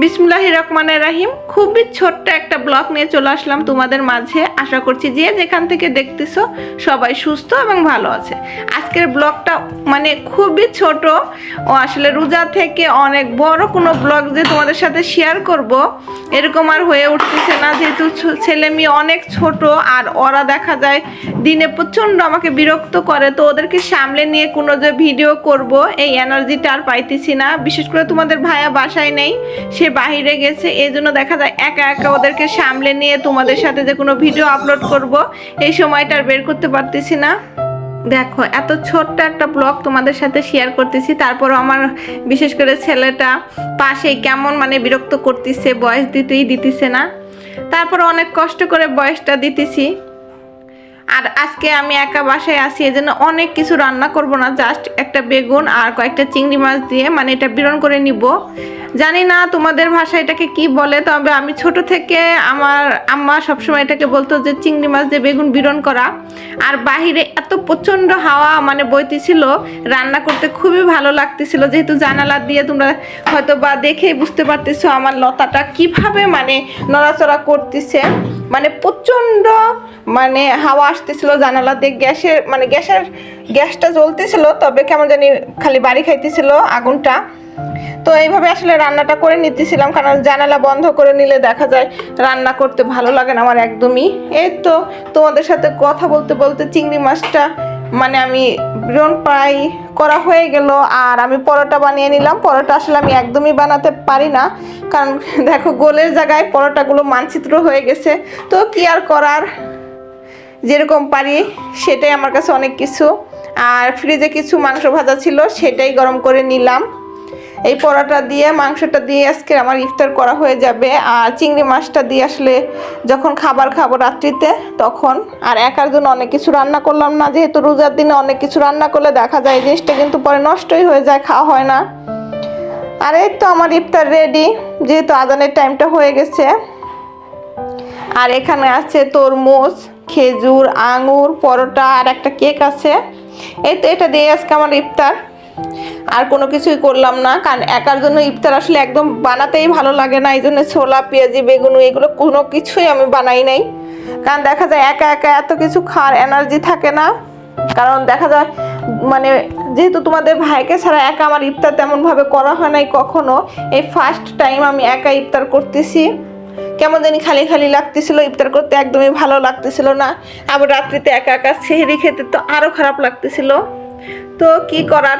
বিসমুল্লাহ রহমানের রাহিম। খুবই ছোট্ট একটা ব্লগ নিয়ে চলে আসলাম তোমাদের মাঝে। আশা করছি যে যেখান থেকে দেখতেছো সবাই সুস্থ এবং ভালো আছে। আজকের ব্লগটা মানে খুবই ছোট। ও আসলে রোজা থেকে অনেক বড় কোনো ব্লগ যে তোমাদের সাথে শেয়ার করব, এরকম আর হয়ে উঠতেছে না। যেহেতু ছেলে মেয়ে অনেক ছোট আর ওরা দেখা যায় দিনে প্রচণ্ড আমাকে বিরক্ত করে, তো ওদেরকে সামলে নিয়ে কোনো যে ভিডিও করব, এই এনার্জিটা আর পাইতেছি না। বিশেষ করে তোমাদের ভাইয়া বাসায় নেই। সে বাহিরে গেছে এই জন্য দেখা যায় একা একা ওদেরকে সামলে নিয়ে তোমাদের সাথে যে কোনো ভিডিও আপলোড করব, এই সময়টা আর বের করতে পারতেছি না। দেখো, এত ছোট্ট একটা ব্লগ তোমাদের সাথে শেয়ার করতেছি, তারপরও আমার বিশেষ করে ছেলেটা পাশে কেমন মানে বিরক্ত করতেছে, বয়স দিতেই দিতেছে না। তারপর অনেক কষ্ট করে বয়সটা দিতেছি। আর আজকে আমি একা বাসায় আছি, এজন্য অনেক কিছু রান্না করব না, জাস্ট একটা বেগুন আর কয়েকটা চিংড়ি মাছ দিয়ে মানে এটা বিরন করে নিব। জানি না তোমাদের ভাষায় এটাকে কি বলে, তবে আমি ছোট থেকে আমার আম্মা সবসময় এটাকে বলতো যে চিংড়ি মাছ দিয়ে বেগুন বিরন করা। আর বাহিরে এত প্রচণ্ড হাওয়া মানে বইতেছিল রান্না করতে খুবই ভালো লাগতেছিল। যেহেতু জানালা দিয়ে তোমরা হয়তো বা দেখেই বুঝতে পারতেছো আমার লতাটা কীভাবে মানে নড়াচড়া করতেছে। মানে প্রচণ্ড মানে হাওয়া আসতেছিল জানালা দিয়ে, গ্যাসের মানে গ্যাসের গ্যাসটা জ্বলতেছিল, তবে কেমন জানি খালি বাড়ি খাইতেছিল আগুনটা। তো এইভাবে আসলে রান্নাটা করে নিতেছিলাম, কারণ জানালা বন্ধ করে নিলে দেখা যায় রান্না করতে ভালো লাগে না আমার একদমই। এই তো তোমাদের সাথে কথা বলতে বলতে চিংড়ি মাছটা মানে আমি ব্রণ প্রায় করা হয়ে গেল, আর আমি পরোটা বানিয়ে নিলাম। পরোটা আসলে আমি একদমই বানাতে পারি না, কারণ দেখো গোলের জায়গায় পরোটাগুলো মানচিত্র হয়ে গেছে। তো কি আর করার? যেরকম পারি সেটাই আমার কাছে অনেক কিছু। আর ফ্রিজে কিছু মাংস ভাজা ছিল, সেটাই গরম করে নিলাম। এই পরোটা দিয়ে, মাংসটা দিয়ে আজকে আমার ইফতার করা হয়ে যাবে। আর চিংড়ি মাছটা দিয়ে আসলে যখন খাবার খাব রাত্রিতে, তখন। আর একার জন্য অনেক কিছু রান্না করলাম না, যেহেতু রোজার দিনে অনেক কিছু রান্না করলে দেখা যায় জিনিসটা কিন্তু পরে নষ্টই হয়ে যায়, খাওয়া হয় না। আর এই তো আমার ইফতার রেডি যেহেতু আদানের টাইমটা হয়ে গেছে। আর এখানে আছে তরমুজ, খেজুর, আঙুর, পরোটা আর একটা কেক আছে। এই তো এটা দিয়ে আজকে আমার ইফতার। আর কোনো কিছুই করলাম না, কারণ একার জন্য ইফতার আসলে একদম বানাতেই ভালো লাগে না, এই জন্য ছোলা, পেঁয়াজি, বেগুন, এগুলো কোনো কিছুই আমি বানাই নাই। কারণ দেখা যায় একা একা এত কিছু খাওয়ার এনার্জি থাকে না। কারণ দেখা যায় মানে যেহেতু তোমাদের ভাইকে ছাড়া একা আমার ইফতার তেমনভাবে করা হয় নাই কখনো, এই ফার্স্ট টাইম আমি একা ইফতার করতেছি। কেমন জানি খালি খালি লাগতেছিল, ইফতার করতে একদমই ভালো লাগতেছিল না। আবার রাত্রিতে একা একা সেহেরি খেতে তো আরও খারাপ লাগতেছিল। তো কি করার?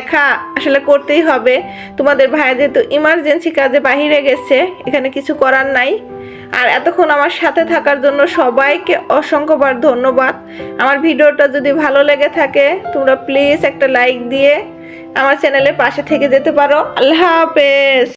একা আসলে করতেই হবে। তোমাদের ভাইয়া যেহেতু ইমার্জেন্সি কাজে বাহিরে গেছে, এখানে কিছু করার নাই। আর এতক্ষণ আমার সাথে থাকার জন্য সবাইকে অসংখ্যবার ধন্যবাদ। আমার ভিডিওটা যদি ভালো লেগে থাকে, তোমরা প্লিজ একটা লাইক দিয়ে আমার চ্যানেলের পাশে থেকে যেতে পারো। আল্লাহ হাফেজ!